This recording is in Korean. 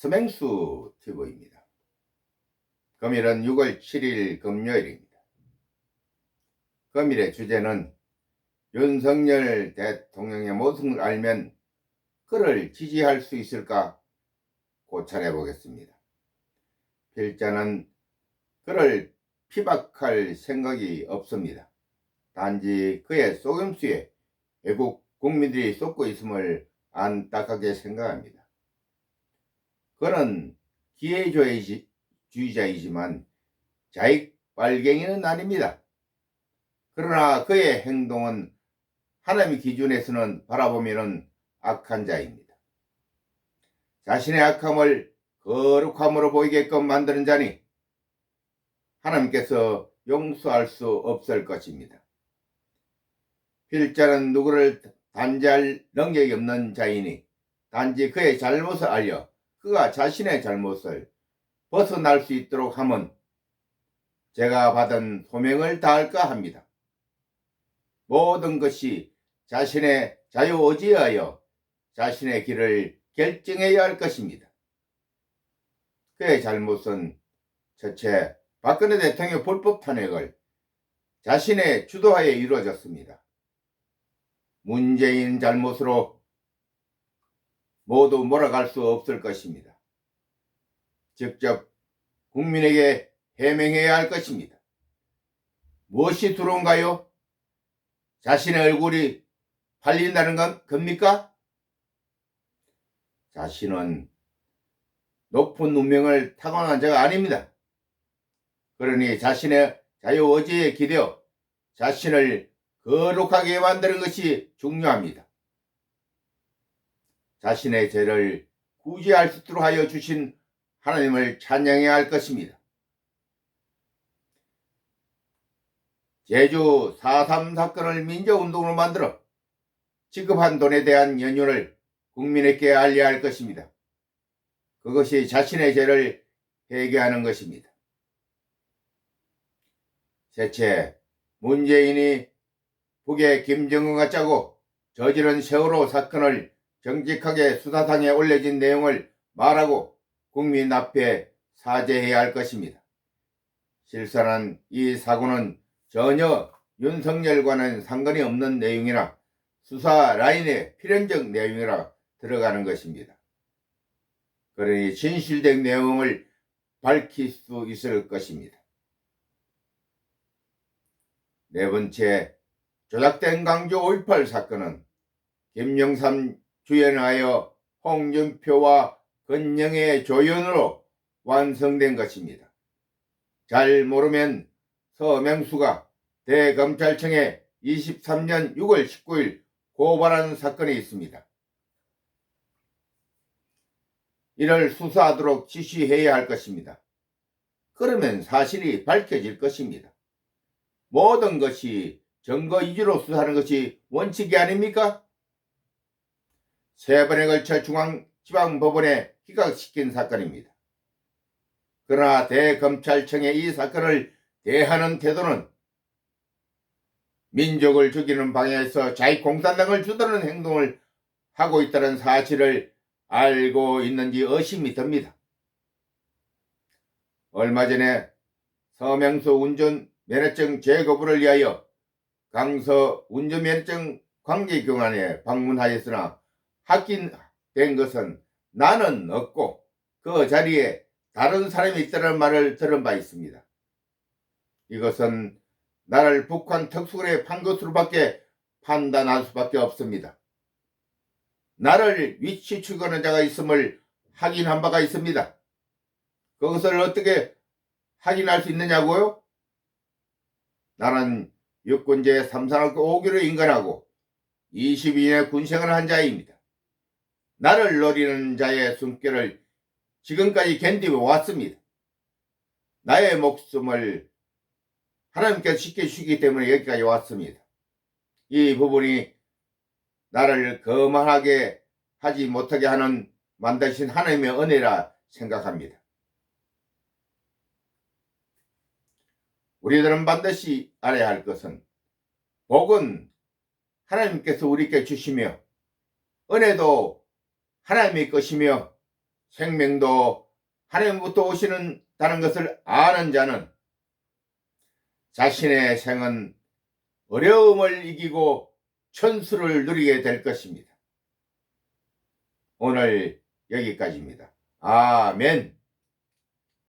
스맹수 TV입니다. 금일은 6월 7일 금요일입니다. 금일의 주제는 윤석열 대통령의 모습을 알면 그를 지지할 수 있을까 고찰해 보겠습니다. 필자는 그를 피박할 생각이 없습니다. 단지 그의 속임수에 외국 국민들이 쏟고 있음을 안타깝게 생각합니다. 그는 기회주의자이지만 자익 빨갱이는 아닙니다. 그러나 그의 행동은 하나님의 기준에서는 바라보면 악한 자입니다. 자신의 악함을 거룩함으로 보이게끔 만드는 자니 하나님께서 용서할 수 없을 것입니다. 필자는 누구를 단죄할 능력이 없는 자이니 단지 그의 잘못을 알려 그가 자신의 잘못을 벗어날 수 있도록 하면 제가 받은 소명을 다할까 합니다. 모든 것이 자신의 자유의지에 하여 자신의 길을 결정해야 할 것입니다. 그의 잘못은 첫째, 박근혜 대통령 불법 탄핵을 자신의 주도하에 이루어졌습니다. 문재인 잘못으로 모두 몰아갈 수 없을 것입니다. 직접 국민에게 해명해야 할 것입니다. 무엇이 두려운가요? 자신의 얼굴이 팔린다는 건 겁니까? 자신은 높은 운명을 타고난 자가 아닙니다. 그러니 자신의 자유의지에 기대어 자신을 거룩하게 만드는 것이 중요합니다. 자신의 죄를 구제할 수 있도록 하여 주신 하나님을 찬양해야 할 것입니다. 제주 4.3 사건을 민주운동으로 만들어 지급한 돈에 대한 연유를 국민에게 알려야 할 것입니다. 그것이 자신의 죄를 회개하는 것입니다. 셋째, 문재인이 북의 김정은과 짜고 저지른 세월호 사건을 정직하게 수사상에 올려진 내용을 말하고 국민 앞에 사죄해야 할 것입니다. 실사는 이 사고는 전혀 윤석열과는 상관이 없는 내용이나 수사 라인의 필연적 내용이라 들어가는 것입니다. 그러니 진실된 내용을 밝힐 수 있을 것입니다. 네 번째, 조작된 강조 5.18 사건은 김영삼 주연하여 홍준표와 건영의 조연으로 완성된 것입니다. 잘 모르면 서명수가 대검찰청에 23년 6월 19일 고발한 사건이 있습니다. 이를 수사하도록 지시해야 할 것입니다. 그러면 사실이 밝혀질 것입니다. 모든 것이 증거 위주로 수사하는 것이 원칙이 아닙니까? 세 번에 걸쳐 중앙 지방법원에 기각시킨 사건입니다. 그러나 대검찰청의 이 사건을 대하는 태도는 민족을 죽이는 방향에서 자익공산당을 주도하는 행동을 하고 있다는 사실을 알고 있는지 의심이 듭니다. 얼마 전에 서명수 운전 면허증 재거부를 위하여 강서 운전면허증 관계경관에 방문하였으나 확인된 것은 나는 없고 그 자리에 다른 사람이 있다는 말을 들은 바 있습니다. 이것은 나를 북한 특수군에 판 것으로밖에 판단할 수밖에 없습니다. 나를 위치 추구하는 자가 있음을 확인한 바가 있습니다. 그것을 어떻게 확인할 수 있느냐고요? 나는 육군제 3산학교 5기로 인간하고 22년의 군생활을 한 자입니다. 나를 노리는 자의 숨결을 지금까지 견디어 왔습니다. 나의 목숨을 하나님께서 지켜주시기 때문에 여기까지 왔습니다. 이 부분이 나를 거만하게 하지 못하게 하는 만드신 하나님의 은혜라 생각합니다. 우리들은 반드시 알아야 할 것은 복은 하나님께서 우리에게 주시며 은혜도 하나님의 것이며 생명도 하나님부터 오시는다는 것을 아는 자는 자신의 생은 어려움을 이기고 천수를 누리게 될 것입니다. 오늘 여기까지입니다. 아멘.